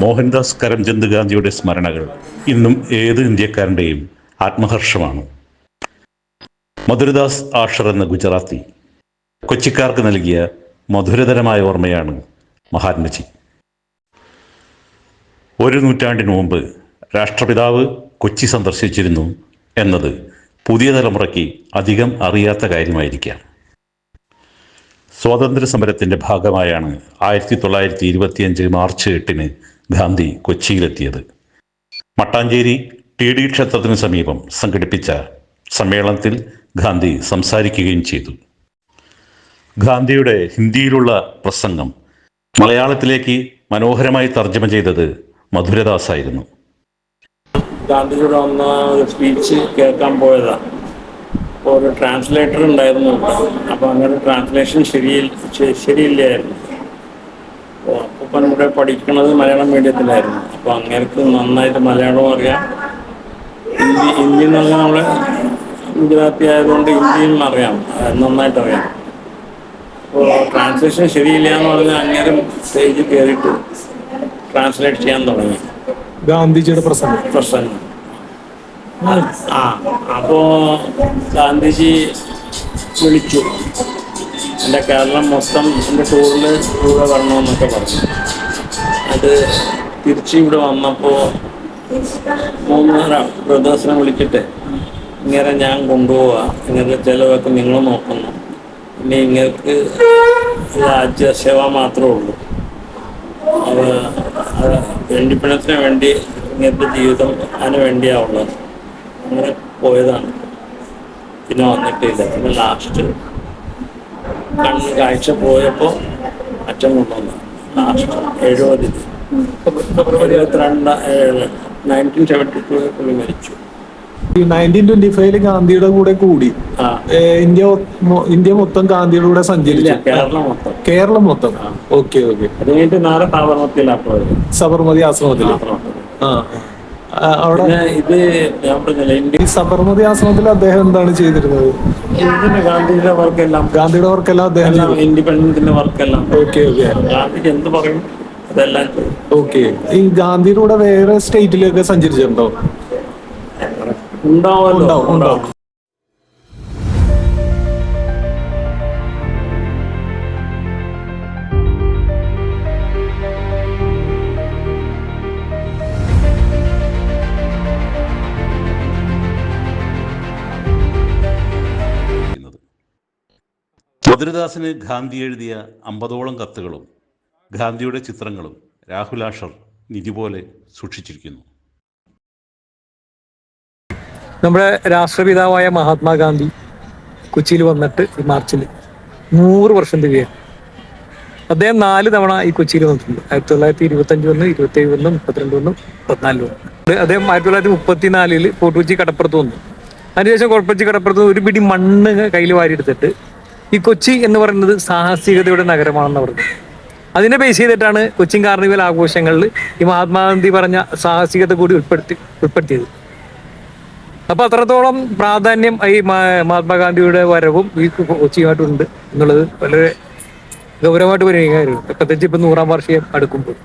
മോഹൻദാസ് കരംചന്ദ് ഗാന്ധിയുടെ സ്മരണകൾ ഇന്നും ഏത് ഇന്ത്യക്കാരന്റെയും ആത്മഹർഷമാണ്. മധുരദാസ് ആഷർ എന്ന ഗുജറാത്തി കൊച്ചിക്കാർക്ക് നൽകിയ മധുരതരമായ ഓർമ്മയാണ് മഹാത്മജി. ഒരു നൂറ്റാണ്ടിന് മുമ്പ് രാഷ്ട്രപിതാവ് കൊച്ചി സന്ദർശിച്ചിരുന്നു എന്നത് പുതിയ തലമുറയ്ക്ക് അധികം അറിയാത്ത കാര്യമായിരിക്കാം. സ്വാതന്ത്ര്യ സമരത്തിന്റെ ഭാഗമായാണ് ആയിരത്തി തൊള്ളായിരത്തി ഇരുപത്തിയഞ്ച് മാർച്ച് എട്ടിന് ഗാന്ധി കൊച്ചിയിലെത്തിയത്. മട്ടാഞ്ചേരി ടി ഡി ക്ഷേത്രത്തിന് സമീപം സംഘടിപ്പിച്ച സമ്മേളനത്തിൽ ഗാന്ധി സംസാരിക്കുകയും ചെയ്തു. ഗാന്ധിയുടെ ഹിന്ദിയിലുള്ള പ്രസംഗം മലയാളത്തിലേക്ക് മനോഹരമായി തർജമ ചെയ്തത് മധുരദാസായിരുന്നു. ഗാന്ധിജിയുടെ ഒന്ന് സ്പീച്ച് കേൾക്കാൻ പോയതാണ് ഒരു ട്രാൻസ്ലേറ്റർ ഉണ്ടായിരുന്നു. അപ്പോൾ അങ്ങനെ ട്രാൻസ്ലേഷൻ ശരിയിൽ ശ- ശരിയില്ലായിരുന്നു. അപ്പോൾ അപ്പൂപ്പൻ ഇവിടെ പഠിക്കുന്നത് മലയാളം മീഡിയത്തിലായിരുന്നു അപ്പോൾ അങ്ങേർക്ക് നന്നായിട്ട് മലയാളം അറിയാം. ഹിന്ദി ഹിന്ദി എന്നല്ല നമ്മൾ ഗുജറാത്തി ആയതുകൊണ്ട് ഹിന്ദിയും അറിയാം. നന്നായിട്ട് അറിയാം. അപ്പോൾ ട്രാൻസ്ലേഷൻ ശരിയില്ല എന്ന് പറഞ്ഞാൽ അങ്ങേരും സ്റ്റേജിൽ കയറിയിട്ട് ട്രാൻസ്ലേറ്റ് ചെയ്യാൻ തുടങ്ങി. ഗാന്ധിജിയുടെ പ്രസംഗം. പ്രസംഗം. ആ അപ്പോ ഗാന്ധിജി വിളിച്ചു. എന്റെ കേരളം മൊത്തം എന്റെ ടൂറിൽ കൂടെ വരണമെന്നൊക്കെ പറഞ്ഞു. അത് തിരിച്ച് ഇവിടെ വന്നപ്പോൾ മൂന്ന് ബ്രദേഴ്സിനെ വിളിച്ചിട്ട്. ഇങ്ങനെ ഞാൻ കൊണ്ടുപോവാ ഇങ്ങനെ ചിലവൊക്കെ നിങ്ങൾ നോക്കുന്നു. ഇനി ഇങ്ങൾക്ക് രാജ്യസേവ മാത്രമേ ഉള്ളൂ. അത് ഇൻഡിപെൻഡൻസിന് വേണ്ടി ഇങ്ങനത്തെ ജീവിതം അതിന് വേണ്ടിയാ ഉള്ളത്. അങ്ങനെ പോയതാണ്. പിന്നെ വന്നിട്ടില്ല. പിന്നെ ലാസ്റ്റ് കണ്ണ് കാഴ്ച പോയപ്പോൾ അച്ഛൻ കൊണ്ടുവന്ന. ലാസ്റ്റ് എഴുപതിൽ ഇരുപത്തിരണ്ട് നയന്റീൻ സെവന്റി ടു പുള്ളി മരിച്ചു. നയന്റീൻ ട്വന്റി ഫൈവിൽ ഗാന്ധിയുടെ കൂടെ കൂടി ഇന്ത്യ ഇന്ത്യ മൊത്തം ഗാന്ധിയുടെ കൂടെ സഞ്ചരിച്ചു. കേരളം മൊത്തം. കേരളം മൊത്തം. Okay okay. അത് കഴിഞ്ഞിട്ട് നേരെ സാബർമത്തിയിലാണ് പോയത്. സബർമതി ആശ്രമത്തിൽ ആ, അവിടെ? ഇത് ഞാൻ പറഞ്ഞില്ല ഈ സബർമതി ആശ്രമത്തിൽ അദ്ദേഹം എന്താണ് ചെയ്തിരുന്നത്? ഗാന്ധിയുടെ വർക്കെല്ലാം. ഗാന്ധിയുടെ വർക്കെല്ലാം അദ്ദേഹം ഇൻഡിപെൻഡന്റിന്റെ വർക്കെല്ലാം. Okay okay. ഗാന്ധിജി എന്ത് പറയും? അതെല്ലാം. ഓക്കെ. ഈ ഗാന്ധിയുടെ വേറെ സ്റ്റേറ്റിലൊക്കെ സഞ്ചരിച്ചിട്ടുണ്ടോ? ഉണ്ടാവും ഉണ്ടാവും. മധുരദാസിന് ഗാന്ധി എഴുതിയ അമ്പതോളം കത്തുകളും ഗാന്ധിയുടെ ചിത്രങ്ങളും രാഹുൽ ആഷർ നിധി പോലെ സൂക്ഷിച്ചിരിക്കുന്നു. നമ്മുടെ രാഷ്ട്രപിതാവായ മഹാത്മാഗാന്ധി കൊച്ചിയിൽ വന്നിട്ട് ഈ മാർച്ചിൽ നൂറ് വർഷം തികയാണ് അദ്ദേഹം നാല് തവണ ഈ കൊച്ചിയിൽ വന്നിട്ടുണ്ട്. ആയിരത്തി തൊള്ളായിരത്തി ഇരുപത്തി അഞ്ച് വന്ന് ഇരുപത്തി ഏഴ് വന്ന് മുപ്പത്തിരണ്ട് വന്ന് മുപ്പത്തിനാല് വന്നു അദ്ദേഹം ആയിരത്തി തൊള്ളായിരത്തി മുപ്പത്തിനാലിൽ ഫോർട്ട് കൊച്ചി കടപ്പുറത്ത് വന്നു. അതിനുശേഷം കൊച്ചി കടപ്പുറത്ത് ഒരു പിടി മണ്ണ് കയ്യിൽ വാരിയെടുത്തിട്ട് ഈ കൊച്ചി എന്ന് പറയുന്നത് സാഹസികതയുടെ നഗരമാണെന്ന് പറഞ്ഞു. അതിനെ ബേസ് ചെയ്തിട്ടാണ് കൊച്ചിൻ കാർണിവൽ ആഘോഷങ്ങളിൽ ഈ മഹാത്മാഗാന്ധി പറഞ്ഞ സാഹസികത കൂടി ഉൾപ്പെടുത്തി ഉൾപ്പെടുത്തിയത്. അപ്പൊ അത്രത്തോളം പ്രാധാന്യം ഈ മഹാത്മാഗാന്ധിയുടെ വരവും ഈ കൊച്ചിയുമായിട്ടുണ്ട് എന്നുള്ളത് വളരെ ഗൗരവമായിട്ട് പരിഗണിക്കാറുണ്ട് പ്രത്യേകിച്ച് ഇപ്പൊ നൂറാം വാർഷികം അടുക്കുമ്പോൾ.